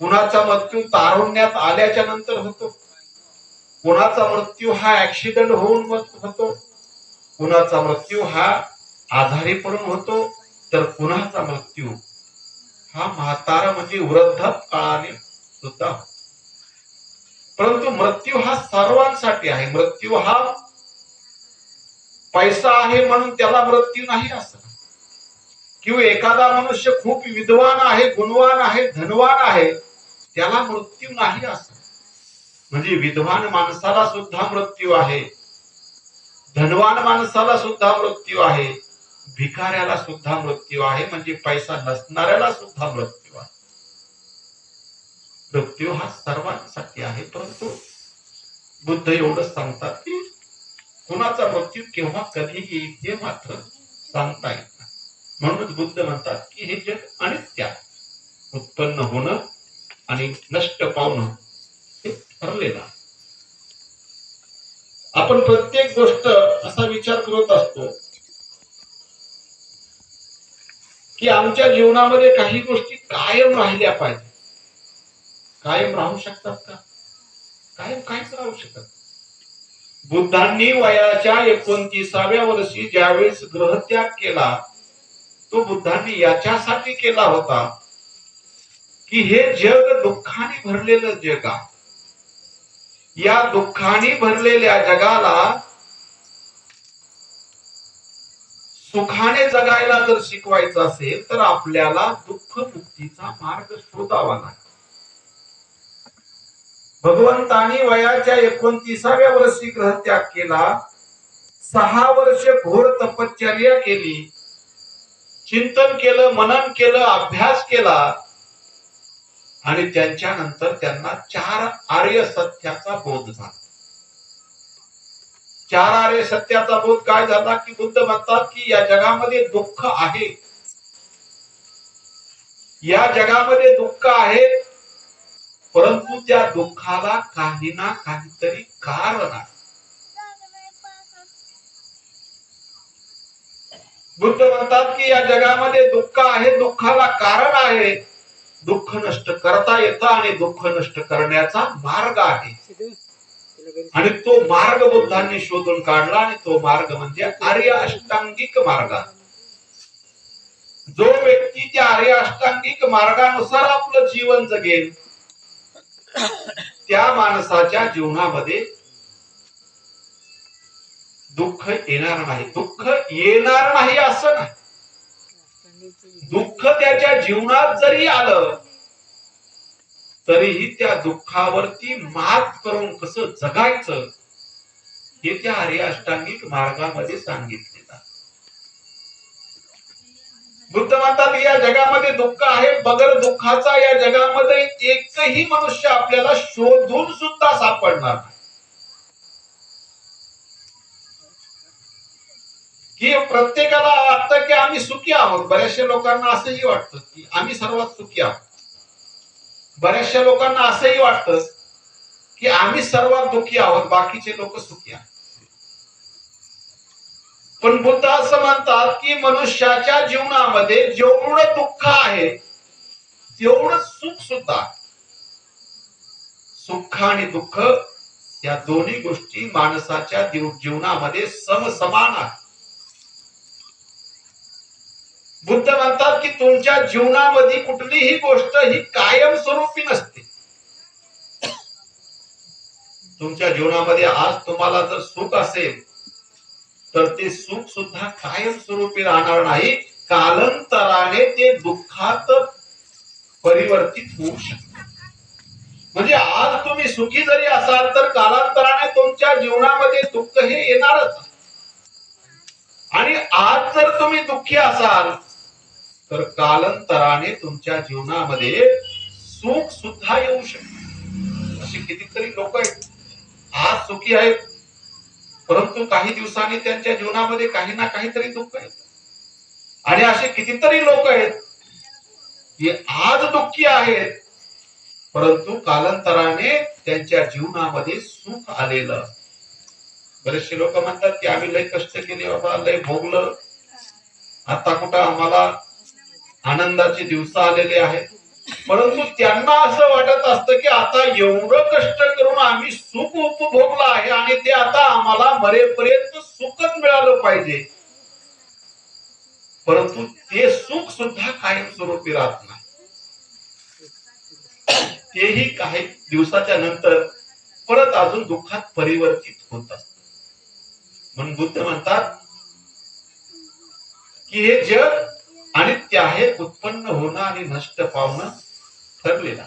कुणाचा मृत्यू तारुण्यात आल्याच्यानंतर होतो. कुणाचा मृत्यू हा ऍक्सिडेंट होऊन होतो. कुणाचा मृत्यू हा आजारी पडून होतो. तर कुणाचा मृत्यू हा म्हातारा म्हणजे वृद्ध काळाने सुद्धा परंतु मृत्यू हा सर्वांसाठी आहे. मृत्यू हा पैसा आहे म्हणून त्याला मृत्यू नाही असं. किंवा एखादा मनुष्य खूप विद्वान आहे गुणवान आहे धनवान आहे त्याला मृत्यू नाही असं. म्हणजे विद्वान माणसाला सुद्धा मृत्यू आहे. धनवान माणसाला सुद्धा मृत्यू आहे. भिकाऱ्याला सुद्धा मृत्यू आहे. म्हणजे पैसा नसणाऱ्याला सुद्धा मृत्यू आहे. मृत्यू हा सर्वांसाठी आहे परंतु बुद्ध एवढंच सांगतात की कुणाचा मृत्यू केव्हा कधी येईल हे मात्र सांगता येत म्हणूनच बुद्ध म्हणतात की हे जग अनित्य उत्पन्न होणं आणि नष्ट पावणं हे ठरलेलं आपण प्रत्येक गोष्ट असा विचार करत असतो की आमच्या जीवनामध्ये काही गोष्टी कायम राहिल्या पाहिजे. कायम राहू शकतात का? कायम कायच राहू शकत बुद्धांनी वयाच्या एकोणतीसाव्या वर्षी ज्यावेळेस ग्रहत्याग केला तो बुद्धांनी याच्यासाठी केला होता की हे जग दुःखाने भरलेलं जग आहे. या दुःखाने भरलेल्या जगाला सुखाने जगायला जर शिकवायचं असेल तर आपल्याला दुःख मुक्तीचा मार्ग शोधावा लागेल. भगवंतानी वयाच्या एकोणतीसाव्या वर्षी ग्रहत्याग केला. सहा वर्ष घोर तपश्चर्या केली. चिंतन केलं मनन केलं अभ्यास केला आणि त्यांच्यानंतर त्यांना चार आर्य सत्याचा बोध झाला. चार आर्य सत्याचा बोध काय झाला की बुद्ध म्हणतात की या जगामध्ये दुःख आहे. या जगामध्ये दुःख आहे परंतु त्या दुःखाला काही ना काहीतरी कारण आहे. बुद्ध म्हणतात की या जगामध्ये दुःख आहे दुःखाला कारण आहे. दुःख नष्ट करता येतं आणि दुःख नष्ट करण्याचा मार्ग आहे. आणि तो मार्ग बुद्धांनी शोधून काढला आणि तो मार्ग म्हणजे आर्य अष्टांगिक मार्ग. जो व्यक्ती त्या आर्य अष्टांगिक मार्गानुसार आपलं जीवन जगेल त्या माणसाच्या जीवनामध्ये दुःख येणार नाही. दुःख येणार नाही असं नाही. दुःख त्याच्या जीवनात जरी आलं तरीही त्या दुःखावरती मात करून कसं जगायचं हे त्या आर्य मार्गामध्ये सांगितले बुद्ध म्हणतात या जगामध्ये दुःख आहे बगर दुःखाचा या जगामध्ये एकही मनुष्य आपल्याला शोधून सुद्धा सापडणार नाही. की प्रत्येकाला वाटतं की आम्ही सुखी आहोत. बऱ्याचशा लोकांना असंही वाटतं की आम्ही सर्वात सुखी आहोत. बऱ्याचशा लोकांना असंही वाटतं की आम्ही सर्वात दुखी आहोत बाकीचे लोक सुखी आहेत. पण बुद्ध असं म्हणतात की मनुष्याच्या जीवनामध्ये जेवढं दुःख आहे तेवढं सुख सुद्धा सुख आणि दुःख या दोन्ही गोष्टी माणसाच्या जीवनामध्ये समसमान आहेत. बुद्ध म्हणतात की तुमच्या जीवनामध्ये कुठलीही गोष्ट ही कायमस्वरूपी नसते. तुमच्या जीवनामध्ये आज तुम्हाला जर सुख असेल तर ते सुख सुद्धा कायमस्वरूपी राहणार नाही. कालांतराने ते दुःखात परिवर्तित होऊ शकते. म्हणजे आज तुम्ही सुखी जरी असाल तर कालांतराने तुमच्या जीवनामध्ये दुःख हे येणारच आणि आज जर तुम्ही दुःखी असाल तर कालांतराने तुमच्या जीवनामध्ये सुख सुद्धा येऊ शकते. असे कितीतरी लोक आहेत. आज सुखी आहेत. परंतु काही दिवसांनी त्यांच्या जीवनामध्ये काही ना काहीतरी दुःख आहे आणि असे कितीतरी लोक आहेत की आज दुःखी आहेत. परंतु कालांतराने त्यांच्या जीवनामध्ये सुख आलेलं. बरेचसे लोक म्हणतात की आम्ही लय कष्ट केले बाबा लय भोगलं. आता कुठं आम्हाला आनंदाचे दिवस आलेले आहेत. परंतु त्यांना असं वाटत असतं की आता एवढं कष्ट करून आम्ही सुख उपभोगलं आहे आणि ते आता आम्हाला मरेपर्यंत सुखच मिळालं पाहिजे. परंतु ते सुख सुद्धा कायमस्वरूपी राहत नाही. तेही काही दिवसाच्या नंतर परत अजून दुःखात परिवर्तित होत असत. म्हणून बुद्ध म्हणतात की हे जग अनित्य आहे उत्पन्न होणं आणि नष्ट पावणं ठरलेलं